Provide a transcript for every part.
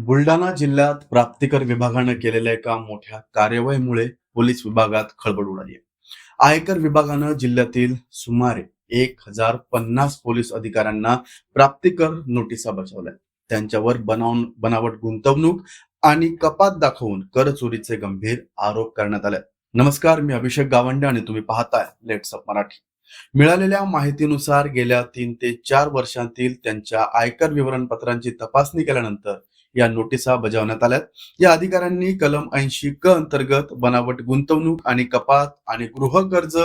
बुलढाणा जिल्ह्यात प्राप्तिकर विभागानं केलेल्या एका मोठ्या कार्यवाहीमुळे पोलीस विभागात खळबळ उडाली. आहे आयकर विभागानं जिल्ह्यातील सुमारे एक हजार पन्नास पोलीस अधिकाऱ्यांना प्राप्तिकर नोटिसा बजावल्या. त्यांच्यावर बनावून बनावट गुंतवणूक आणि कपात दाखवून कर चोरीचे गंभीर आरोप करण्यात आले. नमस्कार मी अभिषेक गावंडे आणि तुम्ही पाहताय लेट्स अप मराठी. मिळालेल्या माहितीनुसार गेल्या तीन ते चार वर्षांतील त्यांच्या आयकर विवरणपत्रांची तपासणी केल्यानंतर या नोटिसा बजावण्यात आल्यात. या अधिकाऱ्यांनी कलम ऐंशी क अंतर्गत बनावट गुंतवणूक आणि कपात आणि गृहकर्ज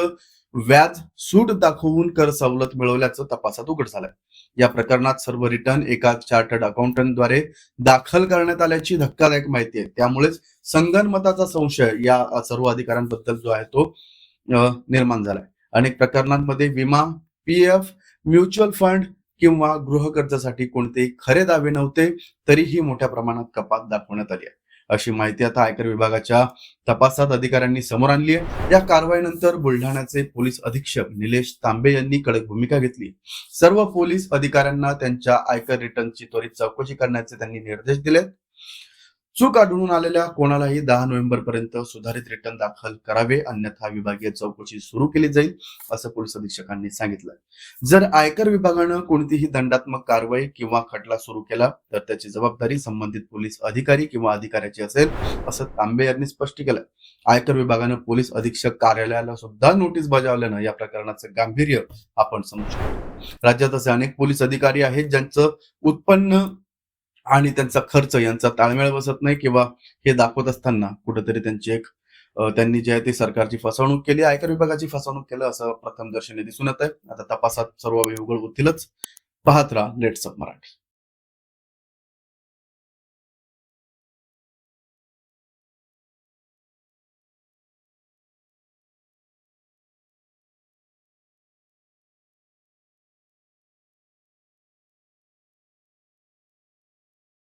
व्याज सूट दाखवून कर सवलत मिळवल्याचं तपासात उघड झालंय. या प्रकरणात सर्व रिटर्न एका चार्टर्ड अकाउंटंटद्वारे दाखल करण्यात आल्याची धक्कादायक माहिती आहे. त्यामुळेच संगणमताचा संशय या सर्व अधिकाऱ्यांबद्दल जो आहे तो निर्माण झालाय. अनेक प्रकरणांमध्ये विमा पी एफ म्युच्युअल फंड किंवा गृहकर्जासाठी कोणतेही खरे दावे नव्हते तरीही मोठ्या प्रमाणात कपात दाखवण्यात आली आहे. अशी माहिती आता आयकर विभागाच्या तपासात अधिकाऱ्यांनी समोर आणली आहे. या कारवाईनंतर बुलढाण्याचे पोलीस अधीक्षक निलेश तांबे यांनी कडक भूमिका घेतली. सर्व पोलीस अधिकाऱ्यांना त्यांच्या आयकर रिटर्नची त्वरित चौकशी करण्याचे त्यांनी निर्देश दिलेत. चूक आढळून आलेल्या कोणालाही दहा नोव्हेंबर पर्यंत सुधारित रिटर्न दाखल करावे अन्यथा विभागीय चौकशी सुरू केली जाईल असं पोलीस अधीक्षकांनी सांगितलं जर आयकर विभागानं कोणतीही दंडात्मक कारवाई किंवा खटला सुरू केला तर त्याची जबाबदारी संबंधित पोलीस अधिकारी किंवा अधिकाऱ्याची असेल असं तांबे यांनी स्पष्ट केलं आयकर विभागानं पोलीस अधीक्षक कार्यालयाला सुद्धा नोटीस बजावल्यानं या प्रकरणाचं गांभीर्य आपण समजू शकतो. राज्यात असे अनेक पोलीस अधिकारी आहेत ज्यांचं उत्पन्न आणि त्यांचा खर्च यांचा ताळमेळ बसत नाही किंवा हे दाखवत असताना कुठेतरी त्यांची एक त्यांनी जे आहे ते सरकारची फसवणूक केली आयकर विभागाची फसवणूक केलं असं प्रथम दर्शनी दिसून येत आहे आता तपासात सर्व वेळ उघड होतीलच. पाहत राहा लेट्स अप मराठी.